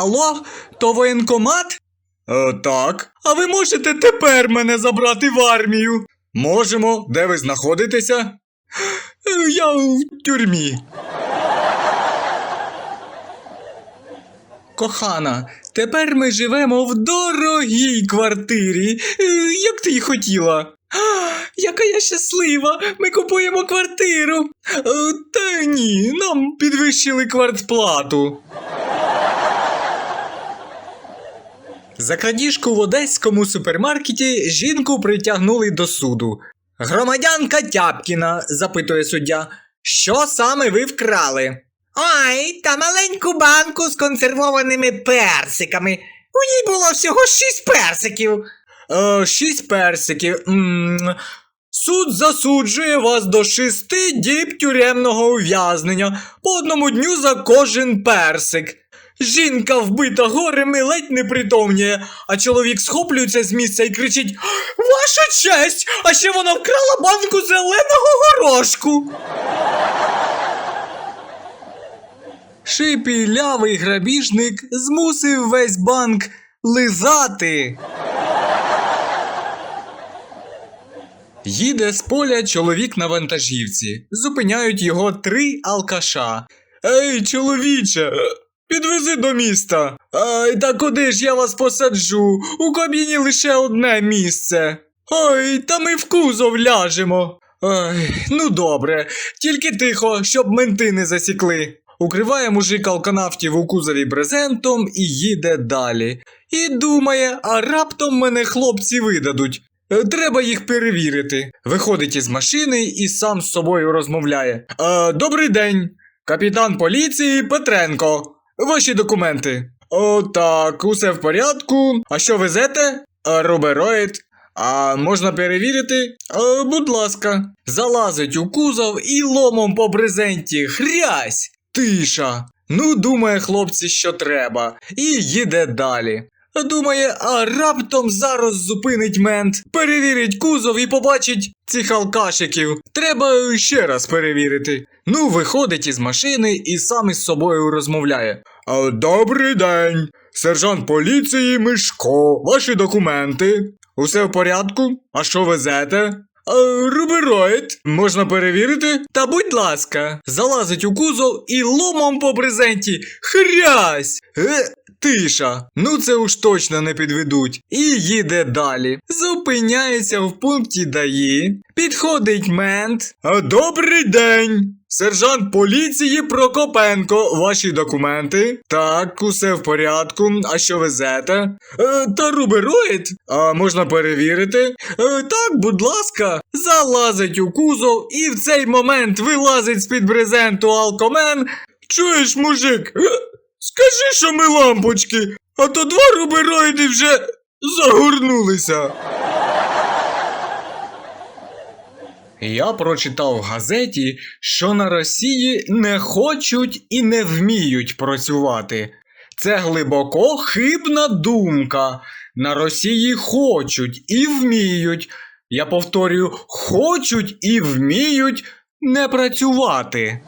Алло, то воєнкомат? Е, так. А ви можете тепер мене забрати в армію? Можемо. Де ви знаходитеся? Е, Я в тюрмі. Кохана, тепер ми живемо в дорогій квартирі, е, як ти й хотіла. Яка я щаслива! Ми купуємо квартиру. Е, Та ні, нам підвищили квартплату. За крадіжку в одеському супермаркеті жінку притягнули до суду. Громадянка Тяпкіна, запитує суддя, що саме ви вкрали? Ой, та маленьку банку з консервованими персиками. У ній було всього шість персиків. Е, шість персиків. м Суд засуджує вас до шести діб тюремного ув'язнення по одному дню за кожен персик. Жінка вбита горем і ледь не притомніє, а чоловік схоплюється з місця і кричить: Ваша честь! А ще вона вкрала банку зеленого горошку. Шипілявий грабіжник змусив весь банк лизати. Їде з поля чоловік на вантажівці. Зупиняють його три алкаша. Ей, чоловіче, підвези до міста. Ай, та куди ж я вас посаджу? У кабіні лише одне місце. Ой, та ми в кузов ляжемо. Ай, ну добре, тільки тихо, щоб менти не засікли. Укриває мужик алканавтів у кузові брезентом і їде далі. І думає, а раптом мене хлопці видадуть. Е, Треба їх перевірити. Виходить із машини і сам з собою розмовляє. Е, добрий день, капітан поліції Петренко. Ваші документи. О, так, усе в порядку. А що везете? Рубероїд. А можна перевірити? Е, будь ласка. Залазить у кузов і ломом по брезенті хрясь. Тиша. Ну, думає хлопці, що треба, і їде далі. Думає, а раптом зараз зупинить мент, перевірить кузов і побачить цих алкашиків. Треба ще раз перевірити. Ну, виходить із машини і сам із собою розмовляє. Добрий день, сержант поліції Мишко. Ваші документи. Усе в порядку? А що везете? Рубероїд, можна перевірити? Та будь ласка, залазить у кузов і ломом по брезенті. Хрясь! Е, тиша. Ну це уж точно не підведуть. І їде далі. Зупиняється в пункті ДАІ. Підходить мент. Добрий день! Сержант поліції Прокопенко, ваші документи. Так, усе в порядку. А що везете? Е, та рубероїд? А можна перевірити? Е, так, будь ласка. Залазить у кузов і в цей момент вилазить з-під брезенту алкомен. Чуєш, мужик? Скажи, що ми лампочки, а то два рубероїди вже загорнулися. Я прочитав в газеті, що на Росії не хочуть і не вміють працювати. Це глибоко хибна думка. На Росії хочуть і вміють. Я повторюю, хочуть і вміють не працювати.